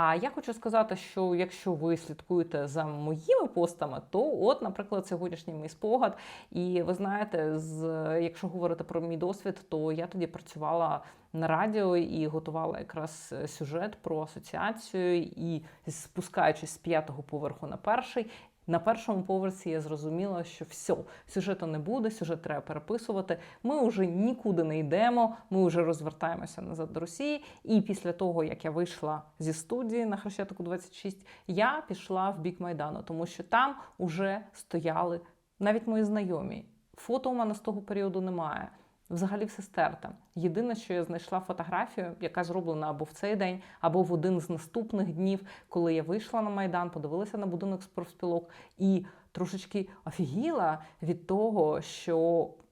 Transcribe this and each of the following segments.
А я хочу сказати, що якщо ви слідкуєте за моїми постами, то от, наприклад, сьогоднішній мій спогад. І ви знаєте, з якщо говорити про мій досвід, то я тоді працювала на радіо і готувала якраз сюжет про асоціацію. І спускаючись з п'ятого поверху на перший. На першому поверсі я зрозуміла, що все, сюжету не буде, сюжет треба переписувати. Ми вже нікуди не йдемо, ми вже розвертаємося назад до Росії. І після того, як я вийшла зі студії на Хрещатику 26, я пішла в бік Майдану, тому що там уже стояли навіть мої знайомі. Фото у мене з того періоду немає. Взагалі все стерте. Єдине, що я знайшла фотографію, яка зроблена або в цей день, або в один з наступних днів, коли я вийшла на майдан, подивилася на будинок з профспілок і трошечки офігіла від того, що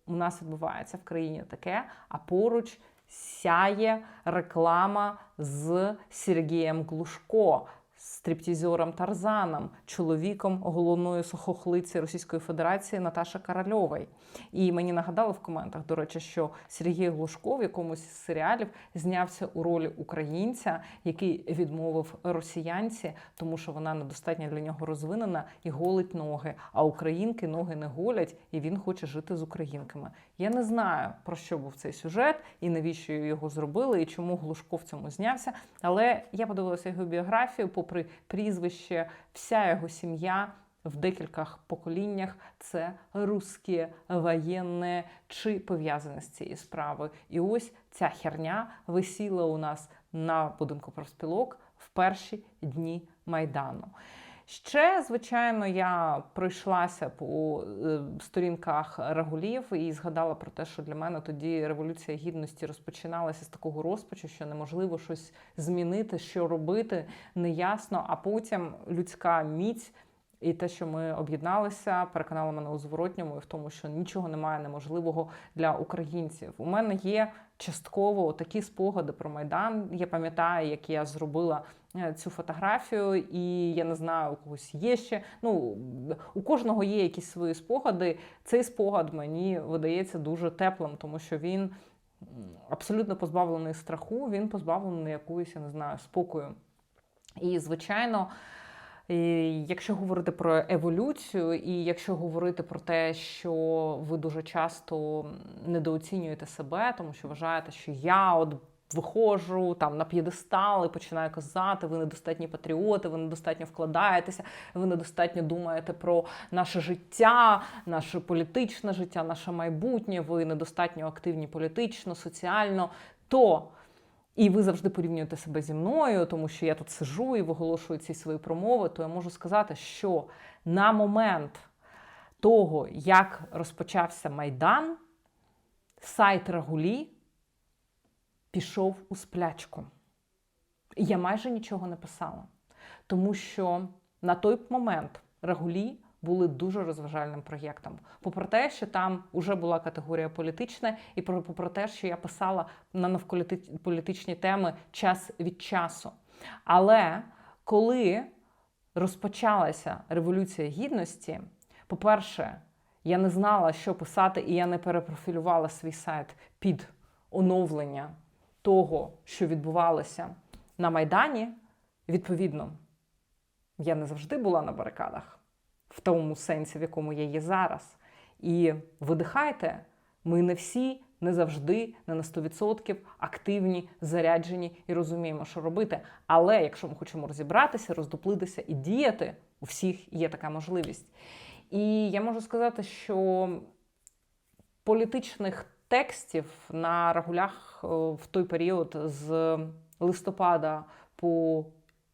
у нас відбувається в країні таке, а поруч сяє реклама з Сергієм Глушко. Стриптізером Тарзаном, чоловіком головної сухохлиці Російської Федерації Наташі Корольової. І мені нагадали в коментах, до речі, що Сергій Глушко в якомусь з серіалів знявся у ролі українця, який відмовив росіянці, тому що вона недостатньо для нього розвинена і голить ноги. А українки ноги не голять, і він хоче жити з українками. Я не знаю про що був цей сюжет і навіщо його зробили, і чому Глушко в цьому знявся. Але я подивилася його біографію, попри прізвище, вся його сім'я. В декількох поколіннях це русські воєнне чи пов'язане з цією справою. І ось ця херня висіла у нас на будинку профспілок в перші дні майдану. Ще, звичайно, я пройшлася по е, сторінках регулів і згадала про те, що для мене тоді революція гідності розпочиналася з такого розпачу, що неможливо щось змінити, що робити, неясно. А потім людська міць. І те, що ми об'єдналися, переконало мене у зворотньому і в тому, що нічого немає неможливого для українців. У мене є частково такі спогади про майдан. Я пам'ятаю, як я зробила цю фотографію, і я не знаю, у когось є ще. Ну у кожного є якісь свої спогади. Цей спогад мені видається дуже теплим, тому що він абсолютно позбавлений страху, він позбавлений якоїсь, я не знаю, спокою. І звичайно. І Якщо говорити про еволюцію, і якщо говорити про те, що ви дуже часто недооцінюєте себе, тому що вважаєте, що я от виходжу там на п'єдестал і починаю казати, ви недостатні патріоти, ви недостатньо вкладаєтеся, ви недостатньо думаєте про наше життя, наше політичне життя, наше майбутнє, ви недостатньо активні політично, соціально, то. І ви завжди порівнюєте себе зі мною, тому що я тут сижу і виголошую ці свої промови, то я можу сказати, що на момент того, як розпочався Майдан, сайт Рагулі пішов у сплячку. Я майже нічого не писала, тому що на той момент Рагулі були дуже розважальним проєктом. Попри те, що там вже була категорія політична, і попри те, що я писала на навколополітичні теми час від часу. Але коли розпочалася Революція Гідності, по-перше, я не знала, що писати, і я не перепрофілювала свій сайт під оновлення того, що відбувалося на Майдані. Відповідно, я не завжди була на барикадах в тому сенсі, в якому я є зараз. І видихайте, ми не всі, не завжди, не на 100% активні, заряджені і розуміємо, що робити. Але якщо ми хочемо розібратися, роздуплитися і діяти, у всіх є така можливість. І я можу сказати, що політичних текстів на рагулях е, в той період з листопада по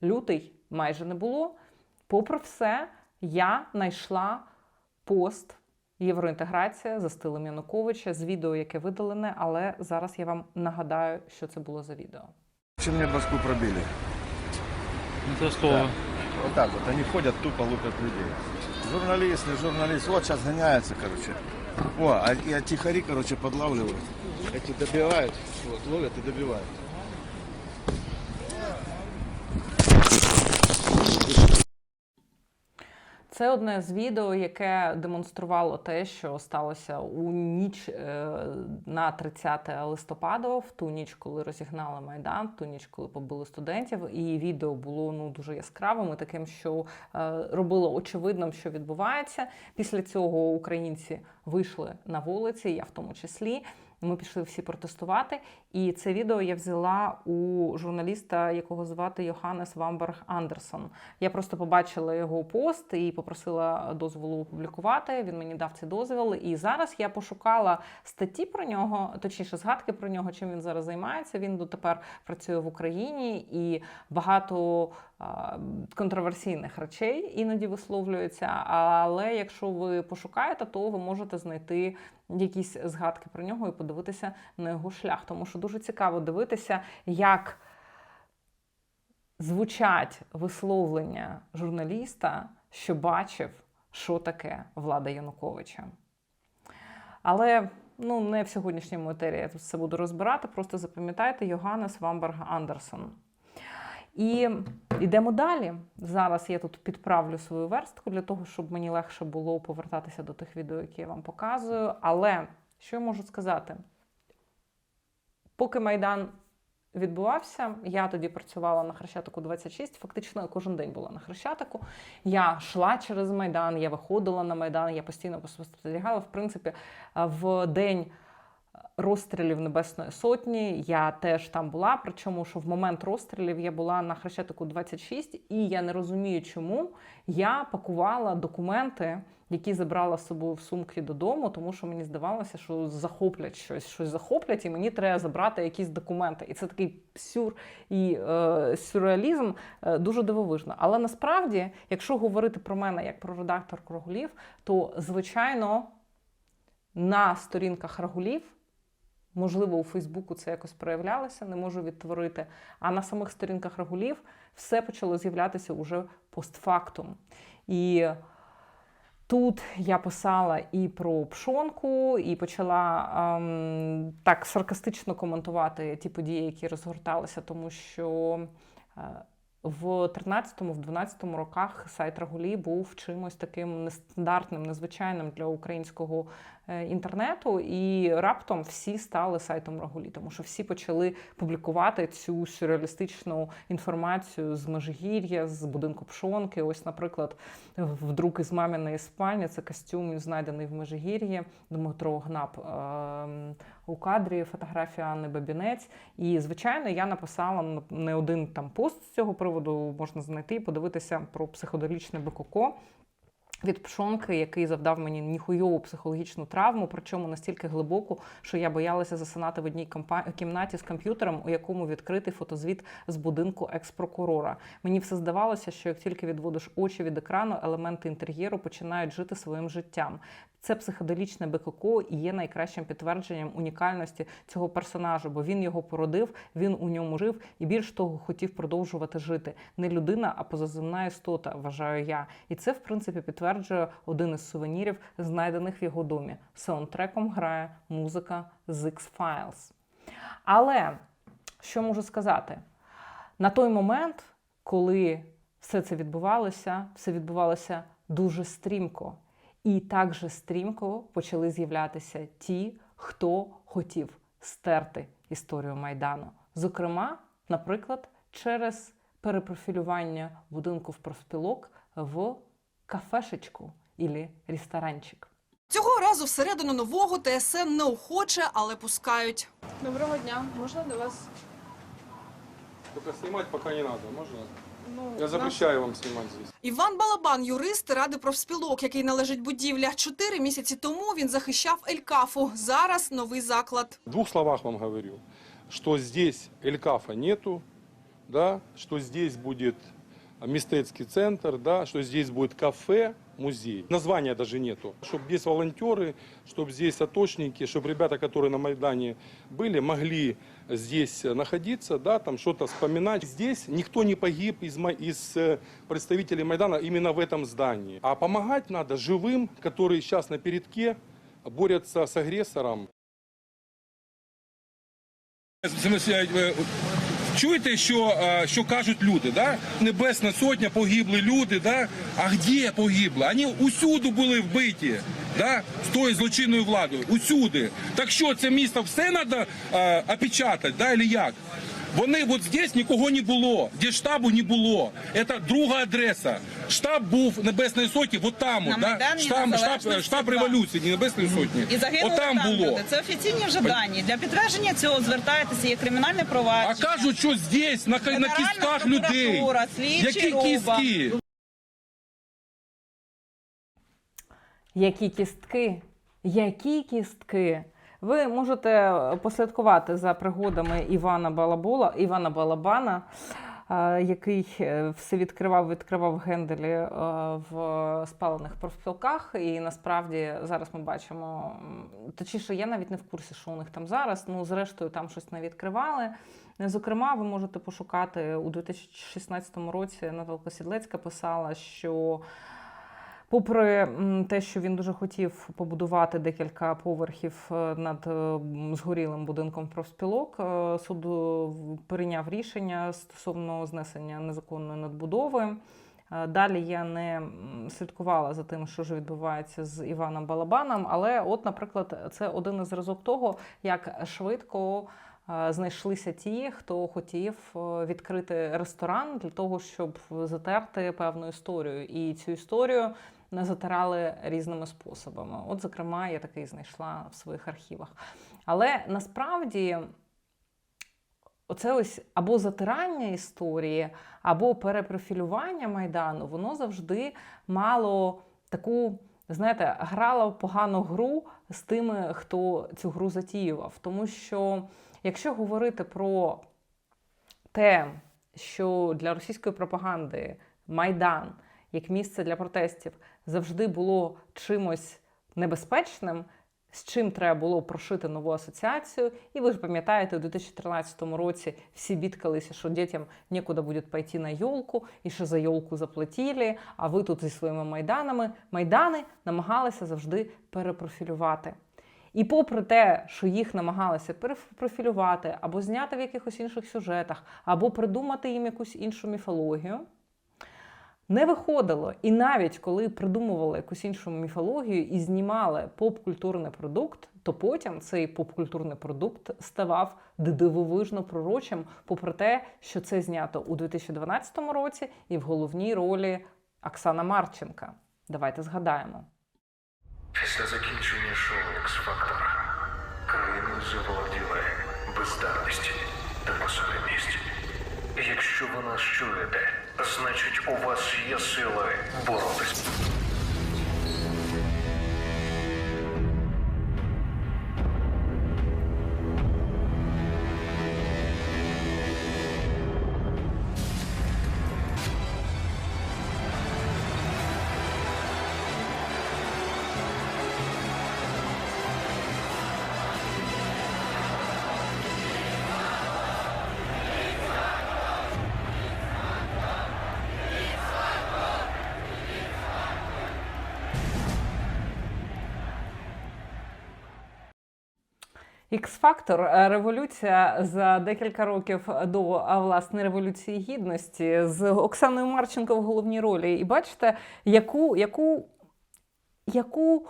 лютий майже не було. Попри все, я знайшла пост Євроінтеграція за стилем Януковича з відео, яке видалене, але зараз я вам нагадаю, що це було за відео. Чем мне башку пробили? Это что? Да. Вот так вот, они тупо лупят людей. Журналист, не журналист, вот сейчас гоняется, короче. О, а, тихари, короче, подлавливают. Эти добивают, вот, ловят и добивают. Це одне з відео, яке демонструвало те, що сталося у ніч е, на 30 листопада, в ту ніч, коли розігнали майдан, в ту ніч, коли побили студентів. І відео було ну дуже яскравим, і таким, що е, робило очевидним, що відбувається. Після цього українці вийшли на вулиці, я в тому числі. Ми пішли всі протестувати. І це відео я взяла у журналіста, якого звати Йоханнес Вамберг Андерсон. Я просто побачила його пост і попросила дозволу опублікувати. Він мені дав цей дозвіл. І зараз я пошукала статті про нього, точніше, згадки про нього, чим він зараз займається. Він дотепер працює в Україні і багато контроверсійних речей іноді висловлюється. Але якщо ви пошукаєте, то ви можете знайти якісь згадки про нього і подивитися на його шлях. Тому що дуже цікаво дивитися, як звучать висловлення журналіста, що бачив, що таке влада Януковича. Але ну, не в сьогоднішньому етері я тут все буду розбирати. Просто запам'ятайте Йоганнес Вамберг Андерсон. І йдемо далі. Зараз я тут підправлю свою верстку для того, щоб мені легше було повертатися до тих відео, які я вам показую. Але що я можу сказати? Поки Майдан відбувався, я тоді працювала на Хрещатику 26, фактично я кожен день була на Хрещатику. Я йшла через Майдан, я виходила на Майдан, я постійно спостерігала. В принципі, в день розстрілів Небесної Сотні. Я теж там була. Причому, що в момент розстрілів я була на Хрещатику 26, і я не розумію, чому я пакувала документи, які забрала з собою в сумки додому, тому що мені здавалося, що захоплять щось, щось захоплять, і мені треба забрати якісь документи. І це такий сюр і е, сюрреалізм е, дуже дивовижно. Але насправді, якщо говорити про мене як про редактор Рагулів, то звичайно на сторінках Рагулів. Можливо, у Фейсбуку це якось проявлялося, не можу відтворити. А на самих сторінках Рагулів все почало з'являтися уже постфактум. І тут я писала і про пшонку, і почала ем, так саркастично коментувати ті події, які розгорталися, тому що. Е, в 13-му, в 12-му роках сайт Рагулі був чимось таким нестандартним, незвичайним для українського е, інтернету, і раптом всі стали сайтом Рагулі, тому що всі почали публікувати цю сюрреалістичну інформацію з Межигір'я, з будинку Пшонки. Ось, наприклад, вдруг із маміної спальні це костюм, знайдений в Межигір'ї, Дмитро Гнап е, у кадрі, фотографія Анни Бабінець. І, звичайно, я написала не один там пост з цього приводу, можна знайти і подивитися про психоделічне БКК від пшонки, який завдав мені ніхуйову психологічну травму, причому настільки глибоку, що я боялася засинати в одній кімнаті з комп'ютером, у якому відкритий фотозвіт з будинку екс-прокурора. Мені все здавалося, що як тільки відводиш очі від екрану, елементи інтер'єру починають жити своїм життям. Це психоделічне БКК і є найкращим підтвердженням унікальності цього персонажа, бо він його породив, він у ньому жив і більш того хотів продовжувати жити. Не людина, а позаземна істота, вважаю я. І це, в принципі, підтверджує один із сувенірів, знайдених в його домі. Саундтреком грає музика з X-Files. Але що можу сказати? На той момент, коли все це відбувалося, все відбувалося дуже стрімко. І так же стрімко почали з'являтися ті, хто хотів стерти історію Майдану. Зокрема, наприклад, через перепрофілювання будинку в профспілок в кафешечку ілі ресторанчик. Цього разу всередину нового ТСН неохоче, але пускають. Доброго дня, можна до вас? Только снимать пока не надо, можно? Ну, Я запрещаю вам снимать здесь. Іван Балабан, юрист Ради профспілок, який належить будівля. Чотири місяці тому він захищав Елькафу. Зараз новий заклад. В двух словах вам говорю, что здесь Элькафа нету, да, что здесь будет Мистецкий центр, да, что здесь будет кафе, музей. Названия даже нету. Чтобы здесь волонтеры, чтобы здесь аточники, чтобы ребята, которые на Майдане были, могли здесь находиться, да, там что-то вспоминать. Здесь никто не погиб из, ма- из э, представителей Майдана именно в этом здании. А помогать надо живым, которые сейчас на передке борются с агрессором. В смысле, э, чуєте, що, е, що кажуть люди? Да? Небесна сотня погибли люди. Да? А де погибли? Вони усюди були вбиті. Да? З тою злочинною владою. Усюди. Так що це місто все треба опечатати, да, или як? Вони от здесь нікого не було, де штабу не було. Це друга адреса. Штаб був Небесної Сотні, от там, На да? Майдані штаб, штаб, Незалежності штаб революції, не Небесної Сотні. І загинули От там там було. люди. Це офіційні вже дані. Для підтвердження цього звертайтеся, є кримінальне А провадження. кажуть, що здесь, на, на Федеральна кістках людей. прокуратура, слідчий Які кістки? Які кістки? Які кістки? Ви можете послідкувати за пригодами Івана Балабола, Івана Балабана, е, який е, все відкривав, відкривав генделі е, в спалених профспілках. І насправді зараз ми бачимо, точніше, я навіть не в курсі, що у них там зараз. Ну, зрештою, там щось не відкривали. Зокрема, ви можете пошукати у 2016 році Наталка Сідлецька писала, що Попри те, що він дуже хотів побудувати декілька поверхів е, над е, згорілим будинком профспілок, е, суд прийняв рішення стосовно знесення незаконної надбудови. Далі я не слідкувала за тим, що ж відбувається з Іваном Балабаном, але, от, наприклад, це один із зразок того, як швидко знайшлися ті, хто хотів відкрити ресторан для того, щоб затерти певну історію. І цю історію не затирали різними способами. От, зокрема, я такий знайшла в своїх архівах. Але насправді. Оце ось або затирання історії, або перепрофілювання Майдану, воно завжди мало таку, знаєте, грало погану гру з тими, хто цю гру затіював. Тому що, якщо говорити про те, що для російської пропаганди Майдан як місце для протестів завжди було чимось небезпечним, з чим треба було прошити нову асоціацію. І ви ж пам'ятаєте, у 2013 році всі бідкалися, що дітям нікуди буде пойти на йолку, і що за йолку заплатили, а ви тут зі своїми майданами. Майдани намагалися завжди перепрофілювати. І попри те, що їх намагалися перепрофілювати або зняти в якихось інших сюжетах, або придумати їм якусь іншу міфологію, не виходило. І навіть коли придумували якусь іншу міфологію і знімали поп-культурний продукт, то потім цей поп-культурний продукт ставав дивовижно пророчим, попри те, що це знято у 2012 році і в головній ролі Оксана Марченка. Давайте згадаємо. Після закінчення шоу X-Factor країною заволоділи бездарність та посередність. Якщо ви нас чуєте, значить у вас є сили боротись. Ікс-фактор е, революція за декілька років до власне революції гідності з Оксаною Марченко в головній ролі. І бачите, яку, яку, яку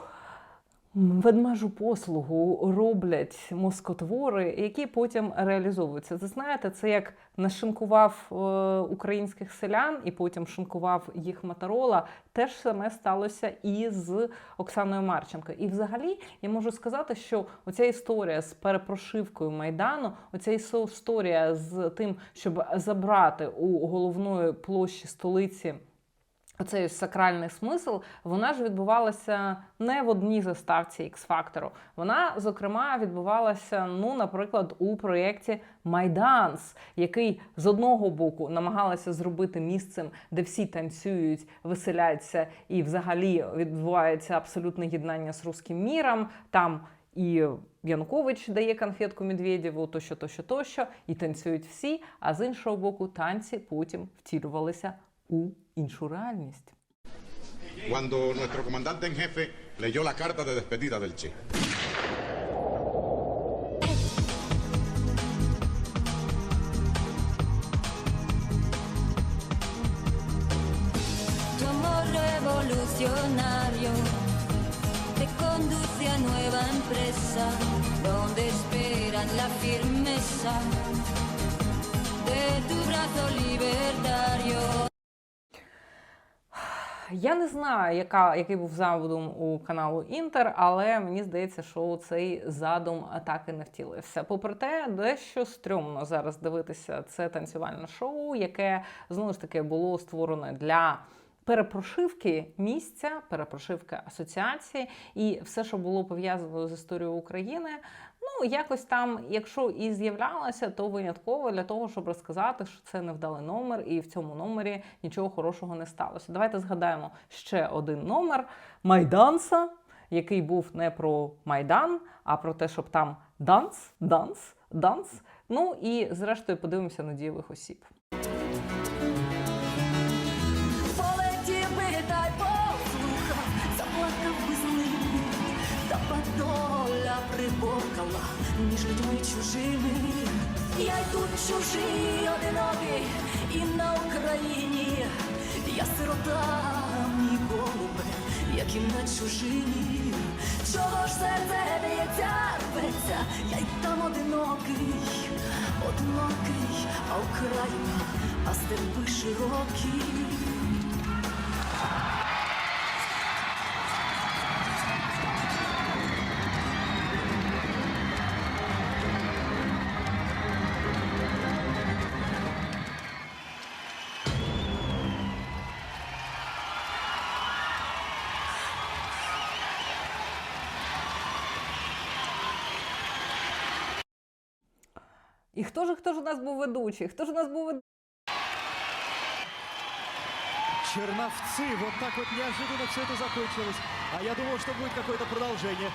ведмежу послугу роблять москотвори, які потім реалізовуються. Ви знаєте, це як нашинкував е, українських селян і потім шинкував їх Матарола. Те ж саме сталося і з Оксаною Марченко. І взагалі я можу сказати, що оця історія з перепрошивкою Майдану, оця іс- історія з тим, щоб забрати у головної площі столиці. Оцей сакральний смисл, вона ж відбувалася не в одній заставці X-фактору. Вона, зокрема, відбувалася, ну, наприклад, у проєкті Майданс, який з одного боку намагалася зробити місцем, де всі танцюють, веселяться, і взагалі відбувається абсолютне єднання з руським міром. Там і Янукович дає конфетку Медведєву, тощо, тощо, тощо, і танцюють всі. А з іншого боку, танці потім втілювалися у іншу. Cuando nuestro comandante en jefe leyó la carta de despedida del Che. Tu amor revolucionario te conduce a nueva empresa donde esperan la firmeza de tu brazo libre. Я не знаю, яка, який був задум у каналу Інтер, але мені здається, що цей задум так і не втілився. Попри те, дещо стрьомно зараз дивитися це танцювальне шоу, яке знову ж таки було створене для. Перепрошивки місця, перепрошивки асоціації і все, що було пов'язано з історією України, ну якось там, якщо і з'являлася, то винятково для того, щоб розказати, що це невдалий номер, і в цьому номері нічого хорошого не сталося. Давайте згадаємо ще один номер Майданса, який був не про Майдан, а про те, щоб там данс, данс, данс. Ну і зрештою подивимося на дієвих осіб. Людьми чужими. Я й тут чужий, одинокий, і на Україні я сирота, мій голубе, як і на чужині. Чого ж серце б'ється, рветься, я й там одинокий, одинокий, а Україна, а степи широкі. Хто ж хто ж у нас був ведучий? Хто ж у нас був ведучий? Черновцы, вот так вот неожиданно все это закончилось. А я думал, что будет какое-то продолжение.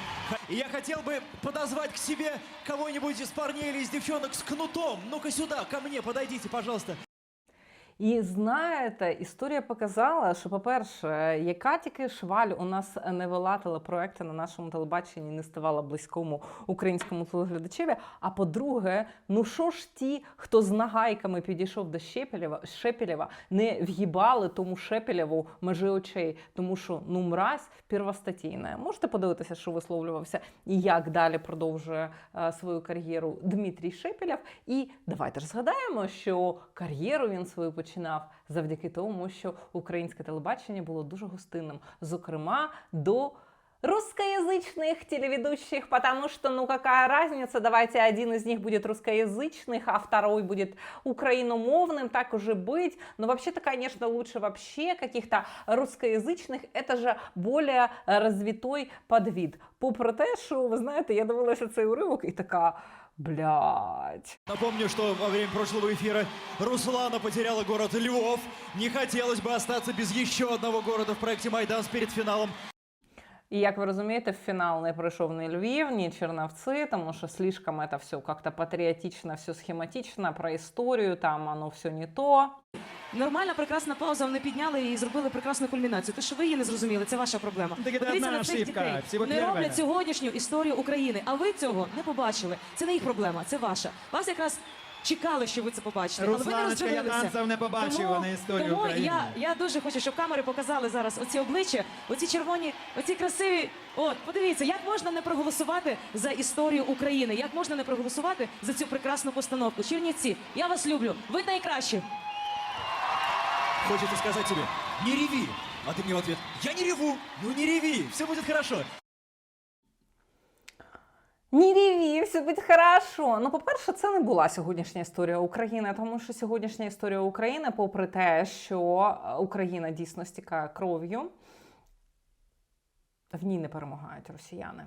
И я хотел бы подозвать к себе кого-нибудь из парней или из девчонок с кнутом. Ну-ка сюда, ко мне, подойдите, пожалуйста. І знаєте, історія показала, що, по-перше, яка тільки шваль у нас не вела телепроекти на нашому телебаченні, не ставала близькому українському телеглядачеві. А по-друге, ну що ж ті, хто з нагайками підійшов до Шепелєва, Шепелєва, не в'їбали тому Шепелєву межи очей, тому що ну мразь первостатійна. Можете подивитися, що висловлювався і як далі продовжує е, свою кар'єру Дмитрій Шепелєв. І давайте ж згадаємо, що кар'єру він свою починав завдяки тому, що українське телебачення було дуже гостинним, зокрема до русскоязычных телеведущих, потому что, ну какая разница, давайте один из них будет русскоязычных, а второй будет украиномовным, так уже быть. Но вообще-то, конечно, лучше вообще каких-то русскоязычных, это же более развитой подвид. Попри те, що, ви знаєте, я дивилася цей уривок і така, блядь. Напомню, что во время прошлого эфира Руслана потеряла город Львов. Не хотелось бы остаться без еще одного города в проекте «Майданс» перед финалом. І як ви розумієте, в фінал не пройшов ні Львів, ні Черновці, тому що слишком это все как-то патріотично, все схематично, про історію, там оно все не то. Нормальна, прекрасна пауза, вони підняли і зробили прекрасну кульмінацію. Те, що ви її не зрозуміли, це ваша проблема. Так це Подивіться одна на цих ошибка, дітей. Не роблять сьогоднішню історію України, а ви цього не побачили. Це не їх проблема, це ваша. Вас якраз чекали, що ви це побачите. але ви не Русланочка, я роздивилися. не побачив, тому, історію тому України. Я, я дуже хочу, щоб камери показали зараз оці обличчя, оці червоні, оці красиві. От, подивіться, як можна не проголосувати за історію України, як можна не проголосувати за цю прекрасну постановку. Чернівці, я вас люблю. Ви найкращі. Хочется сказать тебе, не реви. А ты мне в ответ, я не реву. Ну не реви, все будет хорошо. Ні, ріві, все буде хорошо. Ну, по-перше, це не була сьогоднішня історія України, тому що сьогоднішня історія України, попри те, що е, Україна дійсно стікає кров'ю, в ній не перемагають росіяни.